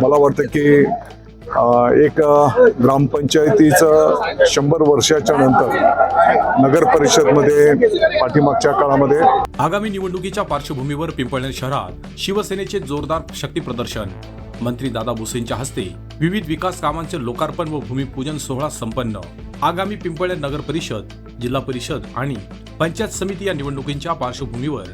मला वाटतं की एक ग्रामपंचायतीचं शंभर वर्षाच्या नंतर नगर परिषदमध्ये पाठीमागच्या काळामध्ये आगामी निवडणुकीच्या पार्श्वभूमीवर पिंपळनेर शहरात शिवसेनेचे जोरदार शक्ती प्रदर्शन. मंत्री दादा भुसेंच्या हस्ते विविध विकास कामांचे लोकार्पण व भूमिपूजन सोहळा संपन्न. आगामी पिंपळनेर नगर परिषद जिल्हा परिषद आणि पंचायत समिती या निवडणुकींच्या पार्श्वभूमीवर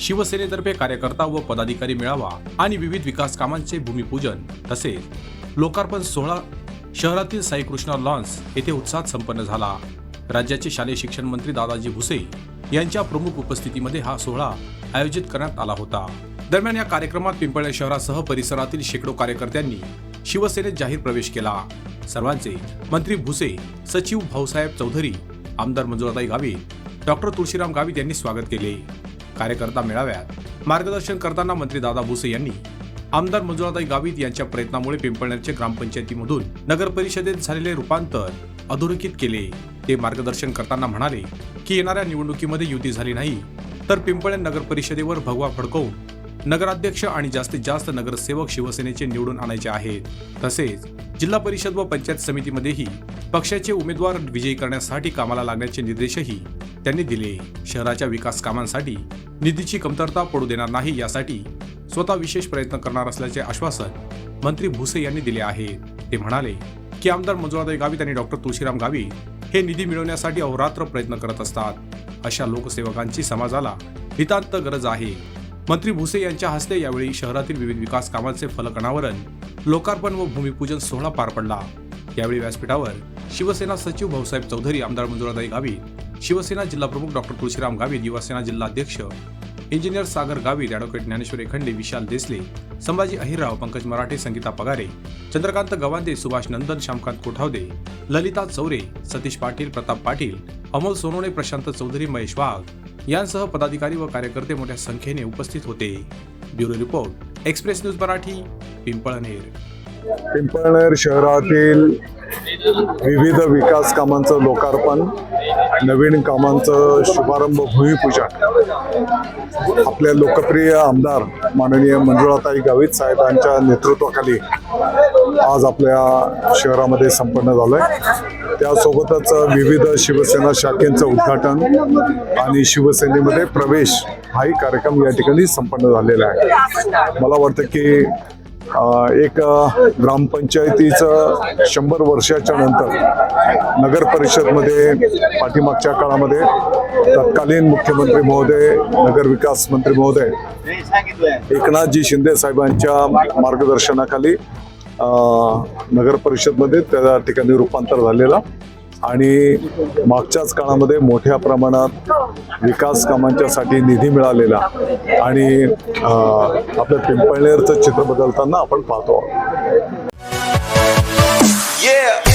शिवसेनेतर्फे कार्यकर्ता व पदाधिकारी मेळावा आणि विविध विकास कामांचे भूमिपूजन तसेच लोकार्पण सोहळा शहरातील साईकृष्णा लॉन्स येथे उत्साहात संपन्न झाला. राज्याचे शालेय शिक्षण मंत्री दादाजी भुसे यांच्या प्रमुख उपस्थितीमध्ये हा सोहळा आयोजित करण्यात आला होता. दरम्यान या कार्यक्रमात पिंपळे शहरासह परिसरातील शेकडो कार्यकर्त्यांनी शिवसेनेत जाहीर प्रवेश केला. सर्वांचे मंत्री भुसे सचिव भाऊसाहेब चौधरी आमदार मंजुळाताई गावित डॉक्टर तुळशीराम गावित यांनी स्वागत केले. कार्यकर्ता मेळाव्यात. मार्गदर्शन करताना मंत्री दादा भुसे यांनी आमदार मंजुळाताई गावित यांच्या प्रयत्नामुळे पिंपळनेरचे ग्रामपंचायतीमधून नगर परिषदेत झालेले रूपांतर अधोरेखित केले. ते मार्गदर्शन करताना म्हणाले की येणाऱ्या निवडणुकीमध्ये युती झाली नाही तर पिंपळनेर नगर परिषदेवर भगवा फडकवून नगराध्यक्ष आणि जास्तीत जास्त नगरसेवक शिवसेनेचे निवडून आणायचे आहेत तसेच जिल्हा परिषद व पंचायत समितीमध्येही पक्षाचे उमेदवार विजयी करण्यासाठी कामाला लागण्याचे निर्देशही त्यांनी दिले. शहराच्या विकास कामांसाठी निधीची कमतरता पडू देणार नाही यासाठी स्वतः विशेष प्रयत्न करणार असल्याचे आश्वासन मंत्री भुसे यांनी दिले आहे. ते म्हणाले की आमदार मंजुळाताई गावित आणि डॉक्टर तुळशीराम गावित हे निधी मिळवण्यासाठी अहोरात्र प्रयत्न करत असतात. अशा लोकसेवकांची समाजाला हितांत गरज आहे. मंत्री भुसे यांच्या हस्ते यावेळी शहरातील विविध विकास कामांचे फलक अनावरण लोकार्पण व भूमिपूजन सोहळा पार पडला. यावेळी व्यासपीठावर शिवसेना सचिव भाऊसाहेब चौधरी आमदार मंजुरादाई गावित शिवसेना जिल्हाप्रमुख डॉक्टर तुळशीराम गावित युवासेना जिल्हाध्यक्ष इंजिनियर सागर गावित ॲडव्होकेट ज्ञानेश्वर एखंडे विशाल देसले संभाजी अहिरराव पंकज मराठे संगीता पगारे चंद्रकांत गवांदे सुभाष नंदन श्यामकांत कोठावदे ललिता चौरे सतीश पाटील प्रताप पाटील अमोल सोनवणे प्रशांत चौधरी महेश वाघ यांसह पदाधिकारी व कार्यकर्ते मोठ्या संख्येने उपस्थित होते. Bureau report Express News Marathi Pimpalner. Pimpalner शहरातील विविध विकास कामांचं लोकार्पण नवीन कामांचं शुभारंभ भूमिपूजन. आपल्या लोकप्रिय आमदार माननीय मंजुळाताई गावित साहेबांच्या नेतृत्वाखाली आज आपल्या शहरामध्ये संपन्न झालंय. त्यासोबतच विविध शिवसेना शाखेंचं उद्घाटन आणि शिवसेनेमध्ये प्रवेश हाही कार्यक्रम या ठिकाणी संपन्न झालेला आहे. मला वाटतं की एक ग्रामपंचायतीचं शंभर वर्षाच्या नंतर नगर परिषदमध्ये पाठीमागच्या काळामध्ये तत्कालीन मुख्यमंत्री महोदय नगर विकास मंत्री महोदय एकनाथजी शिंदे साहेबांच्या मार्गदर्शनाखाली नगर परिषदमध्ये त्या ठिकाणी रूपांतर झालेला. आणि मागच्याच काळामध्ये मोठ्या प्रमाणात विकास कामांच्यासाठी निधी मिळालेला आणि आपल्या पिंपळनेरचं चित्र बदलताना आपण पाहतो Yeah.